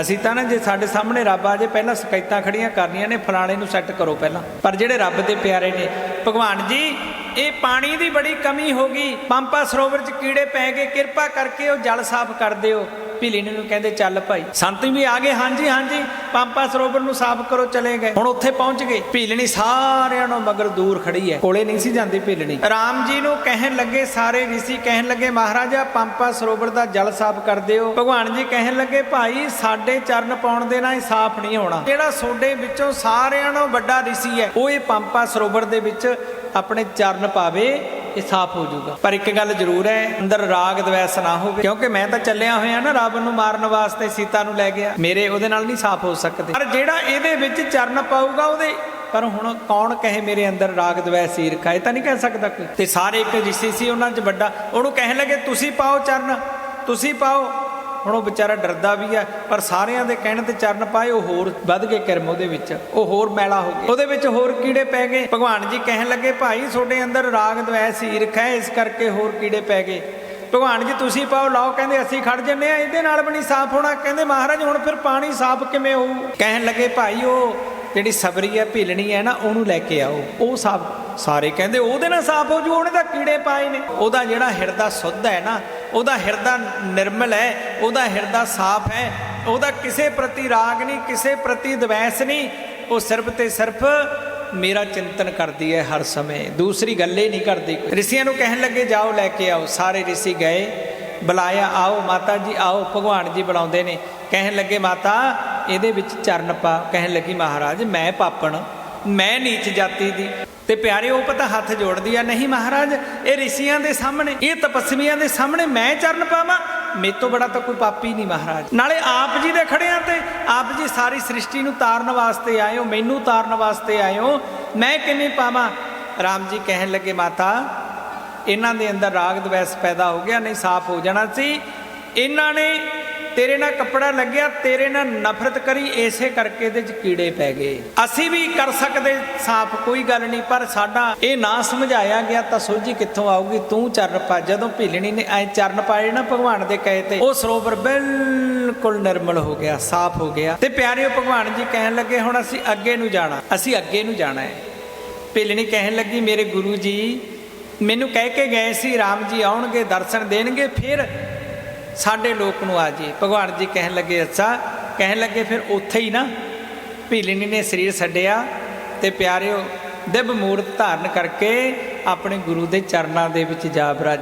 ਅਸੀਂ ਤਾਂ ਨਾ ਜੇ ਸਾਡੇ ਸਾਹਮਣੇ ਰੱਬ ਆ ਜੇ, ਪਹਿਲਾਂ ਸ਼ਿਕਾਇਤਾਂ ਖੜੀਆਂ ਕਰਨੀਆਂ ਨੇ, ਫਲਾਣੇ ਨੂੰ ਸੈੱਟ ਕਰੋ ਪਹਿਲਾਂ। ਪਰ ਜਿਹੜੇ ਰੱਬ ਦੇ ਪਿਆਰੇ ਨੇ, ਭਗਵਾਨ ਜੀ ਇਹ ਪਾਣੀ ਦੀ ਬੜੀ ਕਮੀ ਹੋ ਗਈ ਪੰਪਾ ਸਰੋਵਰ 'ਚ ਕੀੜੇ ਪੈ ਗਏ ਕਿਰਪਾ ਕਰਕੇ ਉਹ ਜਲ ਸਾਫ਼ ਕਰ ਦਿਓ ਭੀਲੀ ਨੂੰ ਕਹਿੰਦੇ ਚੱਲ ਭਾਈ ਸੰਤ ਵੀ ਆ ਗਏ ਹਾਂਜੀ ਹਾਂਜੀ ਪੰਪਾ ਸਰੋਵਰ ਨੂੰ ਸਾਫ਼ ਕਰੋ ਚਲੇ ਗਏ ਹੁਣ ਉੱਥੇ ਪਹੁੰਚ ਗਏ ਭੀਲਣੀ ਸਾਰਿਆਂ ਨੂੰ ਮਗਰ ਦੂਰ ਖੜੀ ਹੈ ਕੋਲੇ ਨਹੀਂ ਸੀ ਜਾਂਦੀ ਭੀਲਣੀ ਰਾਮ ਜੀ ਨੂੰ ਕਹਿਣ ਲੱਗੇ ਸਾਰੇ ઋષਿ ਕਹਿਣ ਲੱਗੇ ਮਹਾਰਾਜਾ ਪੰਪਾ ਸਰੋਵਰ ਦਾ ਜਲ ਸਾਫ਼ ਕਰ ਦਿਓ ਭਗਵਾਨ ਜੀ ਕਹਿਣ ਲੱਗੇ ਭਾਈ ਸਾਡੇ ਚਰਨ ਪਾਉਣ ਦੇ ਨਾਲ ਹੀ ਸਾਫ਼ ਨਹੀਂ ਹੋਣਾ ਜਿਹੜਾ ਸੋਡੇ ਵਿੱਚੋਂ ਸਾਰਿਆਂ ਨਾਲੋਂ ਵੱਡਾ ઋષਿ ਹੈ ਉਹ ਇਹ ਪੰਪਾ ਸਰੋਵਰ ਦੇ ਵਿੱਚ ਆਪਣੇ ਚਰਨ ਪਾਵੇ, ਇਹ ਸਾਫ਼ ਹੋ ਜਾਊਗਾ। ਪਰ ਇੱਕ ਗੱਲ ਜ਼ਰੂਰ ਹੈ, ਅੰਦਰ ਰਾਗ ਦਵੈਸ ਨਾ ਹੋਵੇ। ਕਿਉਂਕਿ ਮੈਂ ਤਾਂ ਚੱਲਿਆ ਹੋਇਆ ਨਾ ਰਾਵਣ ਨੂੰ ਮਾਰਨ ਵਾਸਤੇ ਸੀਤਾ ਨੂੰ ਲੈ ਗਿਆ। ਮੇਰੇ ਉਹਦੇ ਨਾਲ ਨਹੀਂ ਸਾਫ਼ ਹੋ ਸਕਦੇ। ਪਰ ਜਿਹੜਾ ਇਹਦੇ ਵਿੱਚ ਚਰਨ ਪਾਊਗਾ ਉਹਦੇ, ਪਰ ਹੁਣ ਕੌਣ ਕਹੇ ਮੇਰੇ ਅੰਦਰ ਰਾਗ ਦਵੈਸ ਈਰਖਾ? ਇਹ ਤਾਂ ਨਹੀਂ ਕਹਿ ਸਕਦਾ ਕੋਈ। ਤੇ ਸਾਰੇ ਇੱਕ ਜਿਸੀ ਸੀ ਉਹਨਾਂ 'ਚ ਵੱਡਾ। ਉਹਨੂੰ ਕਹਿਣ ਲੱਗੇ, ਤੁਸੀਂ ਪਾਓ ਚਰਨ, ਤੁਸੀਂ ਪਾਓ। ਹੁਣ ਉਹ ਵਿਚਾਰਾ ਡਰਦਾ ਵੀ ਆ, ਪਰ ਸਾਰਿਆਂ ਦੇ ਕਹਿਣ ਤੇ ਚਰਨ ਪਾਏ, ਉਹ ਹੋਰ ਵੱਧ ਗਏ ਕਰਮ ਉਹਦੇ ਵਿੱਚ। ਉਹ ਹੋਰ ਮੈਲਾ ਹੋ ਗਿਆ ਉਹਦੇ ਵਿੱਚ ਹੋਰ ਕੀੜੇ ਪੈ ਗਏ। ਭਗਵਾਨ ਜੀ ਕਹਿਣ ਲੱਗੇ, ਭਾਈ, ਤੁਹਾਡੇ ਅੰਦਰ ਰਾਗ, ਦਵੈਸ, ਈਰਖਾ ਹੈ, ਇਸ ਕਰਕੇ ਹੋਰ ਕੀੜੇ ਪੈ ਗਏ। ਭਗਵਾਨ ਜੀ, ਤੁਸੀਂ ਪਾਓ, ਲਾਓ। ਕਹਿੰਦੇ, ਅਸੀਂ ਖੜ ਜੰਨੇ ਆ, ਇਹਦੇ ਨਾਲ ਵੀ ਨਹੀਂ ਸਾਫ਼ ਹੋਣਾ। ਕਹਿੰਦੇ, ਮਹਾਰਾਜ, ਹੁਣ ਫਿਰ ਪਾਣੀ ਸਾਫ਼ ਕਿਵੇਂ ਹੋਊ? ਕਹਿਣ ਲੱਗੇ, ਭਾਈ, ਉਹ ਜਿਹੜੀ ਸਬਰੀ ਹੈ ਭੀਲਣੀ ਹੈ ਨਾ, ਉਹਨੂੰ ਲੈ ਕੇ ਆਓ। ਉਹ ਸਾਫ਼ ਸਾਰੇ ਕਹਿੰਦੇ, ਉਹਦੇ ਨਾਲ ਸਾਫ਼ ਹੋ ਜੂ, ਉਹਨੇ ਤਾਂ ਕੀੜੇ ਪਾਏ ਨੇ। ਉਹਦਾ ਜਿਹੜਾ ਹਿਰਦਾ ਸੁੱਧ ਹੈ ਨਾ ਉਹਦਾ ਹਿਰਦਾ ਨਿਰਮਲ ਹੈ, ਉਹਦਾ ਹਿਰਦਾ ਸਾਫ਼ ਹੈ, ਉਹਦਾ ਕਿਸੇ ਪ੍ਰਤੀ ਰਾਗ ਨਹੀਂ, ਕਿਸੇ ਪ੍ਰਤੀ ਦਵੈਸ ਨਹੀਂ, ਉਹ ਸਿਰਫ ਤੇ ਸਿਰਫ ਮੇਰਾ ਚਿੰਤਨ ਕਰਦੀ ਹੈ ਹਰ ਸਮੇਂ। ਦੂਸਰੀ ਗੱਲ ਇਹ ਨਹੀਂ ਕਰਦੀ ਰਿਸ਼ੀਆਂ ਨੂੰ ਕਹਿਣ ਲੱਗੇ, ਜਾਓ, ਲੈ ਕੇ ਆਓ। ਸਾਰੇ ਰਿਸ਼ੀ ਗਏ। ਬੁਲਾਇਆ, ਆਓ ਮਾਤਾ ਜੀ, ਆਓ। ਭਗਵਾਨ ਜੀ ਬੁਲਾਉਂਦੇ ਨੇ। ਕਹਿਣ ਲੱਗੇ, ਮਾਤਾ, ਇਹਦੇ ਵਿੱਚ ਚਰਨ ਪਾ। ਕਹਿਣ ਲੱਗੀ, ਮਹਾਰਾਜ, ਮੈਂ ਪਾਪਣ, ਮੈਂ ਨੀਚ ਜਾਤੀ ਦੀ। ਤੇ ਪਿਆਰੇ, ਉਹ ਪਤਾ ਹੱਥ ਜੋੜਦੀ ਆ, ਨਹੀਂ ਮਹਾਰਾਜ, ਇਹ ਰਿਸ਼ੀਆਂ ਦੇ ਸਾਹਮਣੇ, ਇਹ ਤਪਸਵੀਆਂ ਦੇ ਸਾਹਮਣੇ ਮੈਂ ਚਰਨ ਪਾਵਾਂ? ਮੇਰੇ ਤੋਂ ਬੜਾ ਤਾਂ ਕੋਈ ਪਾਪੀ ਨਹੀਂ ਮਹਾਰਾਜ। ਨਾਲੇ ਆਪ ਜੀ ਦੇ ਖੜਿਆਂ ਤੇ, ਆਪ ਜੀ ਸਾਰੀ ਸ੍ਰਿਸ਼ਟੀ ਨੂੰ ਤਾਰਨ ਵਾਸਤੇ ਆਏ ਹੋ ਮੈਨੂੰ ਤਾਰਨ ਵਾਸਤੇ ਆਏ ਹੋ ਮੈਂ ਕਿਵੇਂ ਪਾਵਾਂ? ਰਾਮ ਜੀ ਕਹਿਣ ਲੱਗੇ, ਮਾਤਾ, ਇਹਨਾਂ ਦੇ ਅੰਦਰ ਰਾਗ ਦਵੈਸ ਪੈਦਾ ਹੋ ਗਿਆ, ਨਹੀਂ ਸਾਫ਼ ਹੋ ਜਾਣਾ ਸੀ। ਇਹਨਾਂ ਨੇ ਤੇਰੇ ਨਾਲ ਕੱਪੜਾ ਲੱਗਿਆ, ਤੇਰੇ ਨਾਲ ਨਫ਼ਰਤ ਕਰੀ ਐਸੇ ਕਰਕੇ ਇਹਦੇ ਚ ਕੀੜੇ ਪੈ ਗਏ। ਅਸੀਂ ਵੀ ਕਰ ਸਕਦੇ ਸਾਫ਼, ਕੋਈ ਗੱਲ ਨਹੀਂ, ਪਰ ਸਾਡਾ ਇਹ ਨਾ ਸਮਝਾਇਆ ਗਿਆ ਤਾਂ ਸੋਝੀ ਕਿੱਥੋਂ ਆਊਗੀ? ਤੂੰ ਚਰਨ ਪਾ, ਜਦੋਂ ਭੀਲਣੀ ਨੇ ਐ ਚਰਨ ਪਾਏ ਨਾ ਭਗਵਾਨ ਦੇ ਕਹੇ ਤੇ, ਉਹ ਸਰੋਵਰ ਬਿਲਕੁਲ ਨਿਰਮਲ ਹੋ ਗਿਆ, ਸਾਫ਼ ਹੋ ਗਿਆ। ਤੇ ਪਿਆਰਿਓ, ਭਗਵਾਨ ਜੀ ਕਹਿਣ ਲੱਗੇ, ਹੁਣ ਅਸੀਂ ਅੱਗੇ ਨੂੰ ਜਾਣਾ, ਅਸੀਂ ਅੱਗੇ ਨੂੰ ਜਾਣਾ ਹੈ। ਭੀਲਣੀ ਕਹਿਣ ਲੱਗੀ, ਮੇਰੇ ਗੁਰੂ ਜੀ, ਮੈਨੂੰ ਕਹਿ ਕੇ ਗਏ ਸੀ, ਰਾਮ ਜੀ ਆਉਣਗੇ, ਦਰਸ਼ਨ ਦੇਣਗੇ, ਫਿਰ ਸਾਡੇ ਲੋਕ ਨੂੰ ਆ ਜੀ ਭਗਵਾਨ ਜੀ ਕਹਿਣ ਲੱਗੇ, ਅੱਛਾ। ਕਹਿਣ ਲੱਗੇ, ਫਿਰ ਉੱਥੇ ਹੀ ਨਾ ਭੀਲਣੀ ਨੇ ਸਰੀਰ ਛੱਡਿਆ ਤੇ ਪਿਆਰਿਓ, ਦਿਵ ਮੂਰਤ ਧਾਰਨ ਕਰਕੇ ਆਪਣੇ ਗੁਰੂ ਦੇ ਚਰਨਾਂ ਦੇ ਵਿੱਚ ਜਾ ਬਰਾਜ